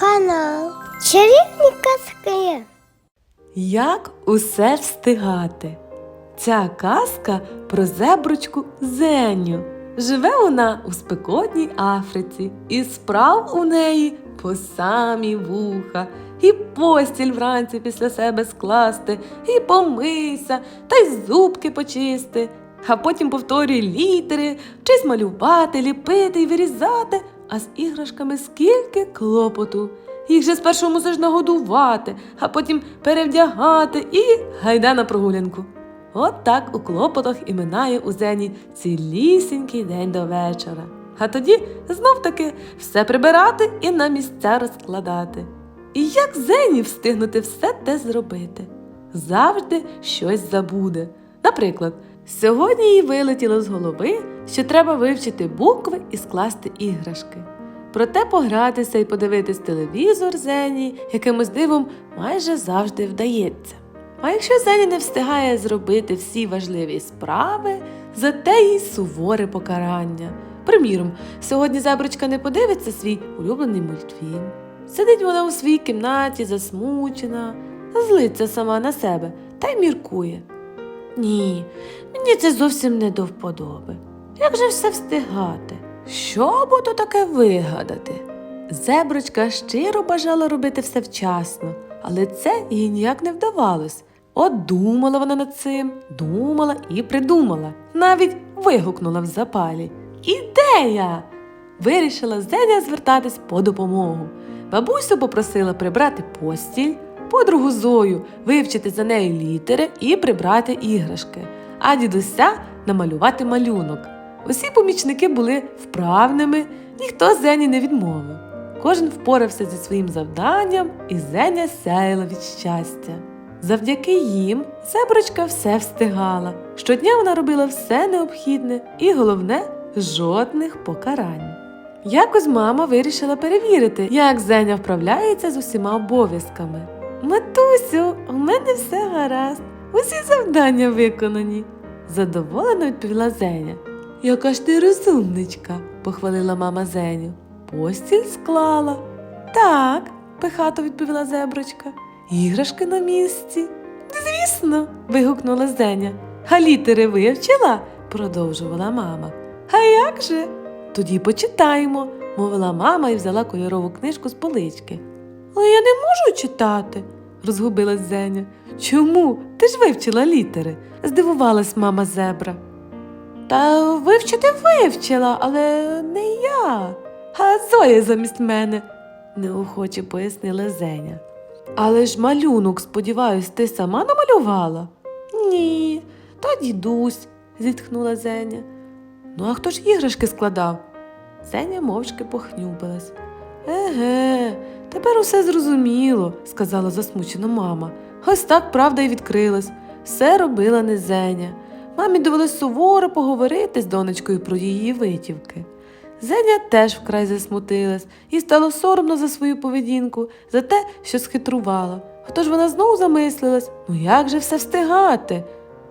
Канал Чарівні казки. Як усе встигати? Ця казка про зеброчку Зеню. Живе вона у спекотній Африці, і справ у неї по самі вуха, і постіль вранці після себе скласти, і помийся, та й зубки почисти, а потім повторює літери, вчись малювати, ліпити і вирізати, а з іграшками скільки клопоту. Їх же спершу мусиш нагодувати, а потім перевдягати і гайда на прогулянку. От так у клопотах і минає у Зені цілісінький день до вечора. А тоді знов таки все прибирати і на місця розкладати. І як Зені встигнути все те зробити? Завжди щось забуде. Наприклад, сьогодні їй вилетіло з голови, що треба вивчити букви і скласти іграшки. Проте погратися і подивитись телевізор Зені якимось дивом майже завжди вдається. А якщо Зені не встигає зробити всі важливі справи, зате їй суворе покарання. Приміром, сьогодні зеброчка не подивиться свій улюблений мультфільм. Сидить вона у своїй кімнаті, засмучена, злиться сама на себе та й міркує. Ні, мені це зовсім не до вподоби. Як же все встигати? Що буду таке вигадати? Зеброчка щиро бажала робити все вчасно, але це їй ніяк не вдавалось. От думала вона над цим, думала і придумала, навіть вигукнула в запалі. Ідея! Вирішила Зеня звертатись по допомогу. Бабусю попросила прибрати постіль, подругу Зою вивчити за нею літери і прибрати іграшки, а дідуся намалювати малюнок. Усі помічники були вправними, ніхто Зені не відмовив. Кожен впорався зі своїм завданням, і Зеня сяяла від щастя. Завдяки їм зеброчка все встигала. Щодня вона робила все необхідне і, головне, жодних покарань. Якось мама вирішила перевірити, як Зеня вправляється з усіма обов'язками. Матусю, у мене все гаразд, усі завдання виконані, задоволено відповіла Зеня. Яка ж ти розумничка, похвалила мама Зеню. Постіль склала. Так, пихато відповіла зеброчка. Іграшки на місці. Звісно, вигукнула Зеня. А літери вивчила? продовжувала мама. А як же? Тоді почитаємо, мовила мама і взяла кольорову книжку з полички. Але я не можу читати, розгубилась Зеня. Чому? Ти ж вивчила літери, здивувалась мама зебра. Та вивчити вивчила, але не я, а Зоя замість мене, неохоче пояснила Зеня. Але ж малюнок, сподіваюсь, ти сама намалювала? Ні, то дідусь, зітхнула Зеня. Ну, а хто ж іграшки складав? Зеня мовчки похнюпилась. Еге, тепер усе зрозуміло, сказала засмучена мама. Ось так правда й відкрилась. Все робила не Зеня. Мамі довелось суворо поговорити з донечкою про її витівки. Зеня теж вкрай засмутилась і стало соромно за свою поведінку, за те, що схитрувала. Отож вона знову замислилась, ну як же все встигати?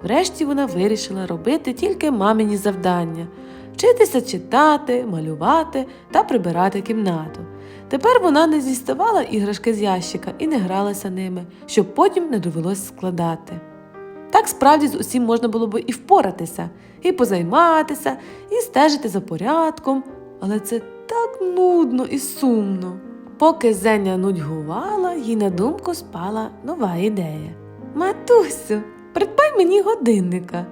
Врешті вона вирішила робити тільки мамині завдання вчитися читати, малювати та прибирати кімнату. Тепер вона не зіставала іграшки з ящика і не гралася ними, щоб потім не довелось складати. Так справді з усім можна було би і впоратися, і позайматися, і стежити за порядком, але це так нудно і сумно. Поки Зеня нудьгувала, їй на думку спала нова ідея. Матусю, придбай мені годинника.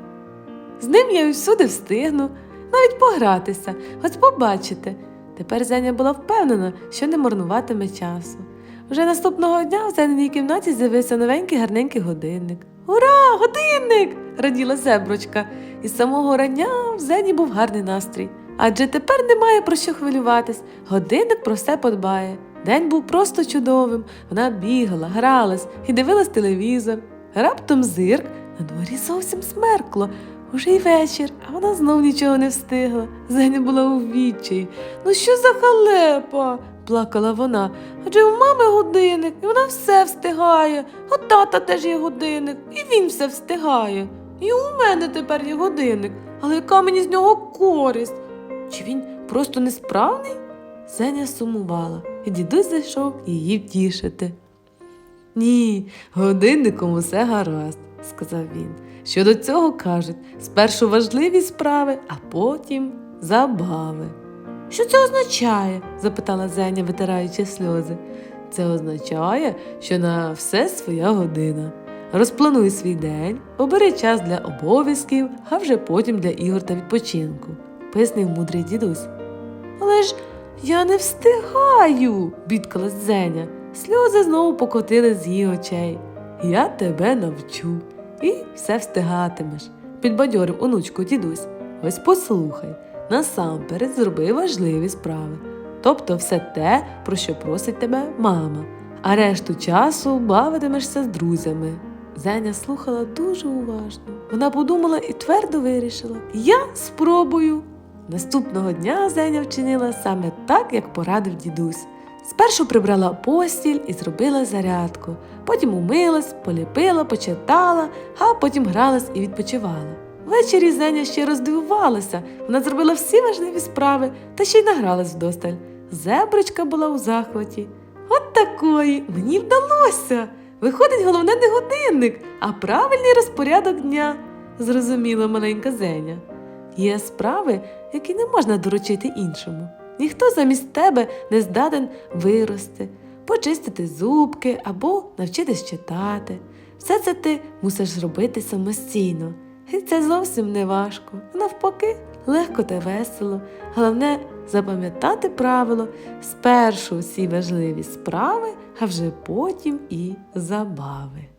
З ним я й всюди встигну, навіть погратися, ось побачите. Тепер Зеня була впевнена, що не марнуватиме часу. Вже наступного дня в Зениній кімнаті з'явився новенький гарненький годинник. Ура, годинник! раділа зеброчка. І з самого рання в Зені був гарний настрій. Адже тепер немає про що хвилюватись. Годинник про все подбає. День був просто чудовим. Вона бігала, гралась і дивилась телевізор. Раптом зирк на дворі зовсім смеркло. Уже й вечір, а вона знов нічого не встигла. Зеня була у відчаї. Ну що за халепа? Плакала вона. Адже у мами годинник, і вона все встигає. У тата теж є годинник, і він все встигає. І у мене тепер є годинник. Але яка мені з нього користь? Чи він просто несправний? Зеня сумувала і дідусь зайшов її втішити. Ні, годинником усе гаразд, сказав він. Щодо цього кажуть, спершу важливі справи, а потім забави. Що це означає? запитала Зеня, витираючи сльози. Це означає, що на все своя година. Розплануй свій день, обери час для обов'язків, а вже потім для ігор та відпочинку, пояснив мудрий дідусь. Але ж я не встигаю, бідкалась Зеня. Сльози знову покотили з її очей. Я тебе навчу, і все встигатимеш, підбадьорив онучку дідусь. Ось послухай, насамперед зроби важливі справи, тобто все те, про що просить тебе мама, а решту часу бавитимешся з друзями. Зеня слухала дуже уважно. Вона подумала і твердо вирішила: Я спробую. Наступного дня Зеня вчинила саме так, як порадив дідусь. Спершу прибрала постіль і зробила зарядку, потім умилась, поліпила, почитала, а потім гралась і відпочивала. Ввечері Зеня ще роздивувалася, вона зробила всі важливі справи та ще й награлась вдосталь. Зеброчка була у захваті. От такої мені вдалося. Виходить, головне не годинник, а правильний розпорядок дня, зрозуміла маленька Зеня. Є справи, які не можна доручити іншому. Ніхто замість тебе не здатен вирости, почистити зубки або навчитись читати. Все це ти мусиш зробити самостійно. І це зовсім не важко. Навпаки, легко та весело. Головне запам'ятати правило спершу всі важливі справи, а вже потім і забави.